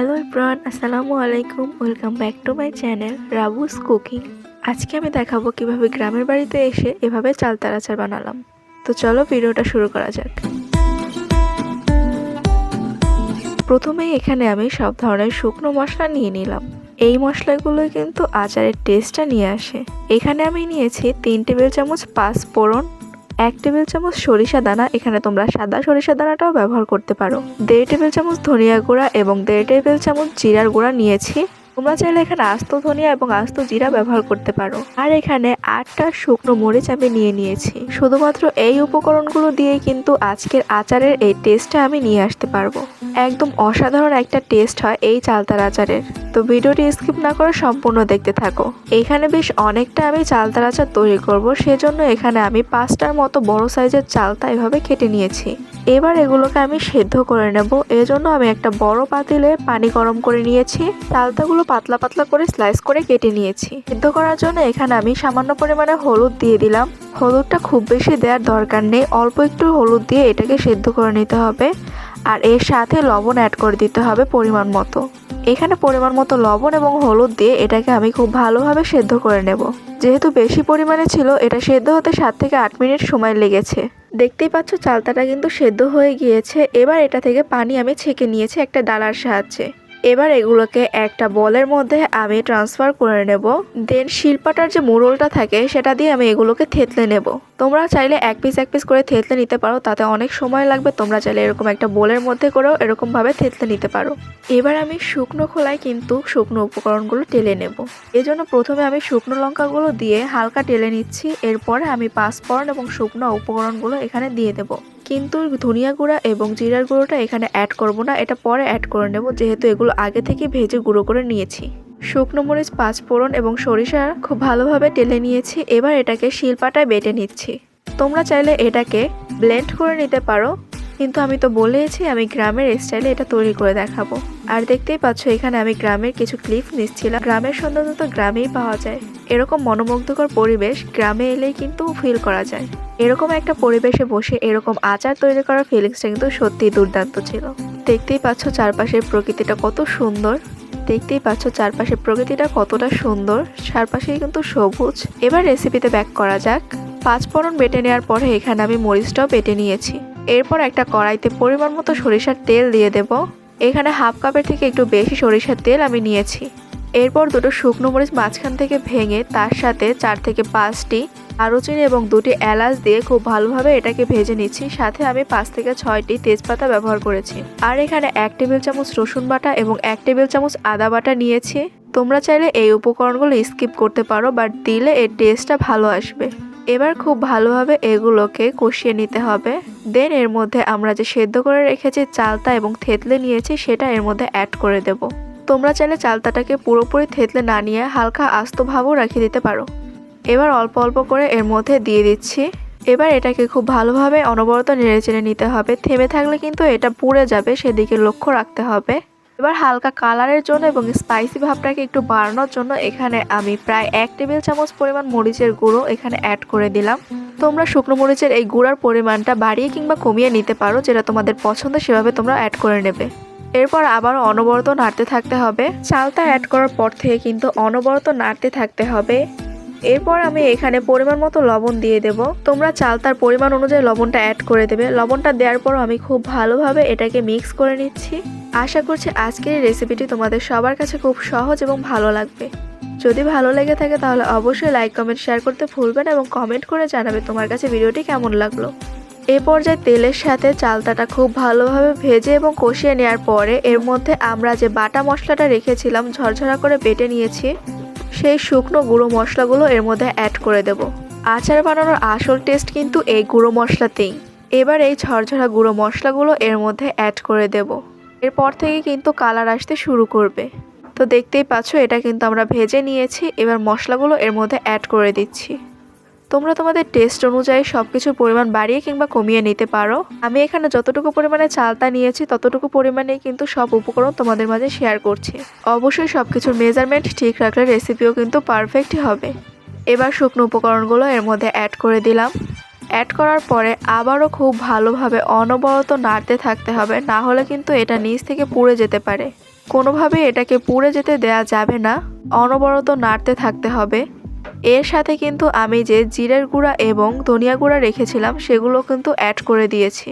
Hello everyone, আসসালামু আলাইকুম। Welcome back to my channel Rabu's cooking. আজকে আমি দেখাবো কীভাবে গ্রামের বাড়িতে এসে এভাবে চালতার আচার বানালাম। তো চলো ভিডিওটা শুরু করা যাক। প্রথমেই এখানে আমি সব ধরনের শুকনো মশলা নিয়ে নিলাম। এই মশলাগুলো কিন্তু আচারের টেস্টটা নিয়ে আসে। এখানে আমি নিয়েছি তিন টেবিল চামচ পাঁচ ফোড়ন এক টেবিল চামচ সরিষা দানা, এখানে তোমরা সাদা সরিষা দানাটাও ব্যবহার করতে পারো। দেড় টেবিল চামচ ধনিয়া গুঁড়া এবং দেড় টেবিল চামচ জিরার গুঁড়া নিয়েছি। তোমরা চাইলে এখানে আস্ত ধনিয়া এবং আস্ত জিরা ব্যবহার করতে পারো। আর এখানে আটটা শুকনো মরিচ আমি নিয়ে নিয়েছি। শুধুমাত্র এই উপকরণগুলো দিয়ে কিন্তু আজকের আচারের এই টেস্টটা আমি নিয়ে আসতে পারব। একদম অসাধারণ একটা টেস্ট হয় এই চালতার আচারের। তো ভিডিওটি স্কিপ না করে সম্পূর্ণ দেখতে থাকো। এখানে বেশ অনেকটা আমি চালতার আচার তৈরি করব, সেজন্য এখানে আমি পাঁচটার মতো বড় সাইজের চালতা এভাবে কেটে নিয়েছি। এবার এগুলোকে আমি সেদ্ধ করে নেব, এজন্য আমি একটা বড় পাতিলে পানি গরম করে নিয়েছি। চালতাগুলো পাতলা পাতলা করে স্লাইস করে কেটে নিয়েছি। সেদ্ধ করার জন্য এখানে আমি সামান্য পরিমাণে হলুদ দিয়ে দিলাম। হলুদটা খুব বেশি দেওয়ার দরকার নেই, অল্প একটু হলুদ দিয়ে এটাকে সেদ্ধ করে নিতে হবে। আর এর সাথে লবণ অ্যাড করে দিতে হবে পরিমাণ মতো। এখানে পরিমাণ মতো লবণ এবং হলুদ দিয়ে এটাকে আমি খুব ভালোভাবে সেদ্ধ করে নেব। যেহেতু বেশি পরিমাণে ছিল, এটা সেদ্ধ হতে সাত থেকে আট মিনিট সময় লেগেছে। দেখতেই পাচ্ছ, চালতাটা কিন্তু সেদ্ধ হয়ে গিয়েছে। এবার এটা থেকে পানি আমি ছেঁকে নিয়েছি একটা ডালার সাহায্যে। এবার এগুলোকে একটা বলের মধ্যে আমি ট্রান্সফার করে নেব। দেন শিলপাটার যে মোড়লটা থাকে, সেটা দিয়ে আমি এগুলোকে থেতলে নেব। তোমরা চাইলে এক পিস এক পিস করে থেতলে নিতে পারো, তাতে অনেক সময় লাগবে। তোমরা চাইলে এরকম একটা বোলের মধ্যে করেও এরকমভাবে থেতলে নিতে পারো। এবার আমি শুকনো খোলায় কিন্তু শুকনো উপকরণগুলো টেলে নেব। এজন্য প্রথমে আমি শুকনো লঙ্কাগুলো দিয়ে হালকা টেলে নিচ্ছি। এরপরে আমি পাঁচফোড়ন এবং শুকনো উপকরণগুলো এখানে দিয়ে দেব। কিন্তু ধনিয়া গুঁড়া এবং জিরার গুঁড়োটা এখানে অ্যাড করব না, এটা পরে অ্যাড করে নেব, যেহেতু এগুলো আগে থেকে ভেজে গুঁড়ো করে নিয়েছি। শুকনো মরিচ পাঁচফোড়ন এবং সরিষা খুব ভালোভাবে টেলে নিয়েছি, এবার এটাকে শিলপাটায় বেটে নিচ্ছি। তোমরা চাইলে এটাকে ব্লেন্ড করে নিতে পারো কিন্তু আমি তো বলেইছি আমি গ্রামের স্টাইলে এটা তৈরি করে দেখাবো। আর দেখতেই পাচ্ছ, এখানে আমি গ্রামের কিছু ক্লিপ নিচ্ছিলাম। গ্রামের সৌন্দর্য তো গ্রামেই পাওয়া যায়। এরকম মনোমুগ্ধকর পরিবেশ গ্রামে এলেই কিন্তু ফিল করা যায়। এরকম একটা পরিবেশে বসে এরকম আচার তৈরি করার ফিলিংসটা কিন্তু সত্যিই দুর্দান্ত ছিল। দেখতেই পাচ্ছ, চারপাশের প্রকৃতিটা কত সুন্দর। দেখতেই পাচ্ছ, চারপাশের প্রকৃতিটা কতটা সুন্দর। চারপাশেই কিন্তু সবুজ। এবার রেসিপিতে ব্যাক করা যাক। পাঁচ ফোড়ন বেটে নেওয়ার পরে এখানে আমি মরিচটাও বেটে নিয়েছি। এরপর একটা কড়াইতে পরিমাণ মতো সরিষার তেল দিয়ে দেব। এখানে হাফ কাপের থেকে একটু বেশি সরিষার তেল আমি নিয়েছি। এরপর দুটো শুকনো মরিচ মাঝখান থেকে ভেঙে তার সাথে চার থেকে পাঁচটি দারুচিনি এবং দুটি এলাচ দিয়ে খুব ভালোভাবে এটাকে ভেজে নিচ্ছি। সাথে আমি পাঁচ থেকে ছয়টি তেজপাতা ব্যবহার করেছি। আর এখানে এক টেবিল চামচ রসুন বাটা এবং এক টেবিল চামচ আদা বাটা নিয়েছি। তোমরা চাইলে এই উপকরণগুলো স্কিপ করতে পারো, বাট দিলে এর টেস্টটা ভালো আসবে। এবার খুব ভালোভাবে এগুলোকে কষিয়ে নিতে হবে। দেন এর মধ্যে আমরা যে সেদ্ধ করে রেখেছি চালতা এবং থেতলে নিয়েছি সেটা এর মধ্যে অ্যাড করে দেব। তোমরা চাইলে চালতাটাকে পুরোপুরি থেতলে না নিয়ে হালকা আস্ত ভাবও রাখিয়ে দিতে পারো। এবার অল্প অল্প করে এর মধ্যে দিয়ে দিচ্ছি। এবার এটাকে খুব ভালোভাবে অনবরত নেড়ে চেড়ে নিতে হবে। থেমে থাকলে কিন্তু এটা পুড়ে যাবে, সেদিকে লক্ষ্য রাখতে হবে। এবার হালকা কালারের জন্য এবং স্পাইসি ভাবটাকে একটু বাড়ানোর জন্য এখানে আমি প্রায় এক টেবিল চামচ পরিমাণ মরিচের গুঁড়ো এখানে অ্যাড করে দিলাম। তোমরা শুকনো মরিচের এই গুঁড়ার পরিমাণটা বাড়িয়ে কিংবা কমিয়ে নিতে পারো, যেটা তোমাদের পছন্দ সেভাবে তোমরা অ্যাড করে নেবে। এরপর আবারও অনবরত নাড়তে থাকতে হবে। চালটা অ্যাড করার পর থেকে কিন্তু অনবরত নাড়তে থাকতে হবে। এরপর আমি এখানে পরিমাণ মতো লবণ দিয়ে দেব। তোমরা চালতার পরিমাণ অনুযায়ী লবণটা অ্যাড করে দেবে। লবণটা দেওয়ার পর আমি খুব ভালোভাবে এটাকে মিক্স করে নিচ্ছি। আশা করছি আজকের এই রেসিপিটি তোমাদের সবার কাছে খুব সহজ এবং ভালো লাগবে। যদি ভালো লেগে থাকে তাহলে অবশ্যই লাইক কমেন্ট শেয়ার করতে ভুলবে না এবং কমেন্ট করে জানাবে তোমার কাছে ভিডিওটি কেমন লাগল। এ পর্যায়ে তেলের সাথে চালতাটা খুব ভালোভাবে ভেজে এবং কষিয়ে নেওয়ার পরে এর মধ্যে আমরা যে বাটা মশলাটা রেখেছিলাম ঝরঝরা করে বেটে নিয়েছি সেই শুকনো গুঁড়ো মশলাগুলো এর মধ্যে অ্যাড করে দেব। আচার বানানোর আসল টেস্ট কিন্তু এই গুঁড়ো মশলাতেই। এবার এই ঝরঝরা গুঁড়ো মশলাগুলো এর মধ্যে অ্যাড করে দেব। এরপর থেকে কিন্তু কালার আসতে শুরু করবে। তো দেখতেই পাচ্ছ, এটা কিন্তু আমরা ভেজে নিয়েছি, এবার মশলাগুলো এর মধ্যে অ্যাড করে দিচ্ছি। তোমরা তোমাদের টেস্ট অনুযায়ী সব কিছুর পরিমাণ বাড়িয়ে কিংবা কমিয়ে নিতে পারো। আমি এখানে যতটুকু পরিমাণে চালতা নিয়েছি, ততটুকু পরিমাণে কিন্তু সব উপকরণ তোমাদের মাঝে শেয়ার করছি। অবশ্যই সব কিছুর মেজারমেন্ট ঠিক রাখলে রেসিপিও কিন্তু পারফেক্টই হবে। এবার শুকনো উপকরণগুলো এর মধ্যে অ্যাড করে দিলাম। অ্যাড করার পরে আবারও খুব ভালোভাবে অনবরত নাড়তে থাকতে হবে, না হলে কিন্তু এটা নিচ থেকে পুড়ে যেতে পারে। কোনোভাবে এটাকে পুড়ে যেতে দেয়া যাবে না। অনবরত নাড়তে থাকতে হবে। এর সাথে কিন্তু আমি যে জিরের গুঁড়া এবং ধনিয়া গুঁড়া রেখেছিলাম, সেগুলো কিন্তু অ্যাড করে দিয়েছি।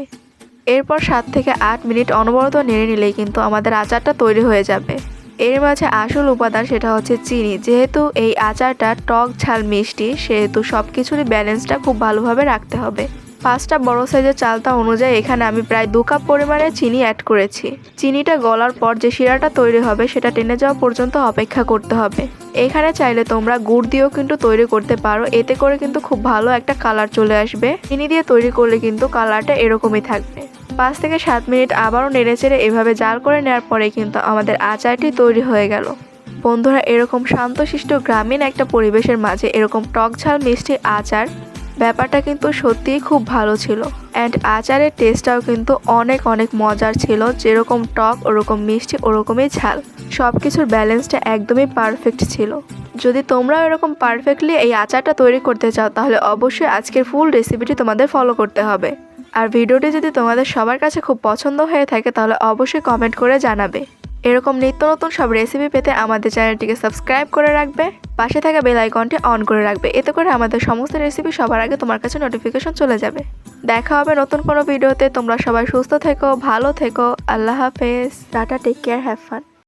এরপর সাত থেকে আট মিনিট অনবরত নেড়ে নিলেই কিন্তু আমাদের আচারটা তৈরি হয়ে যাবে। এর মাঝে আসল উপাদান সেটা হচ্ছে চিনি। যেহেতু এই আচারটা টক ঝাল মিষ্টি, সেহেতু সব কিছুরই ব্যালেন্সটা খুব ভালোভাবে রাখতে হবে। পাঁচটা বড় সাইজের চালতা অনুযায়ী এখানে আমি প্রায় দু কাপ পরিমাণে চিনি অ্যাড করেছি। চিনিটা গলার পর যে শিরাটা তৈরি হবে, সেটা টেনে যাওয়া পর্যন্ত অপেক্ষা করতে হবে। এখানে চাইলে তোমরা গুড় দিয়েও কিন্তু তৈরি করতে পারো, এতে করে কিন্তু খুব ভালো একটা কালার চলে আসবে। চিনি দিয়ে তৈরি করলে কিন্তু কালারটা এরকমই থাকবে। পাঁচ থেকে সাত মিনিট আবারও নেড়েচেড়ে এভাবে জাল করে নেওয়ার পরে কিন্তু আমাদের আচারটি তৈরি হয়ে গেল। বন্ধুরা, এরকম শান্তশিষ্ট গ্রামীণ একটা পরিবেশের মাঝে এরকম টক ঝাল মিষ্টি আচার ব্যাপারটা কিন্তু সত্যিই খুব ভালো ছিল। অ্যান্ড আচারের টেস্টটাও কিন্তু অনেক অনেক মজার ছিল। যেরকম টক, ওরকম মিষ্টি, ওরকমই ঝাল। সব কিছুর ব্যালেন্সটা একদমই পারফেক্ট ছিল। যদি তোমরা এরকম পারফেক্টলি এই আচারটা তৈরি করতে চাও, তাহলে অবশ্যই আজকের ফুল রেসিপিটি তোমাদের ফলো করতে হবে। আর ভিডিওটি যদি তোমাদের সবার কাছে খুব পছন্দ হয়ে থাকে, তাহলে অবশ্যই কমেন্ট করে জানাবে। এরকম নিত্য নতুন সব রেসিপি পেতে আমাদের চ্যানেলটিকে সাবস্ক্রাইব করে রাখবে, পাশে থাকা বেল আইকনটি অন করে রাখবে, এতে করে আমাদের সমস্ত রেসিপি সবার আগে তোমার কাছে নোটিফিকেশন চলে যাবে। দেখা হবে নতুন কোনো ভিডিওতে তোমরা সবাই সুস্থ থেকো, ভালো থেকো, আল্লাহ হাফেজ। Tata take care have fun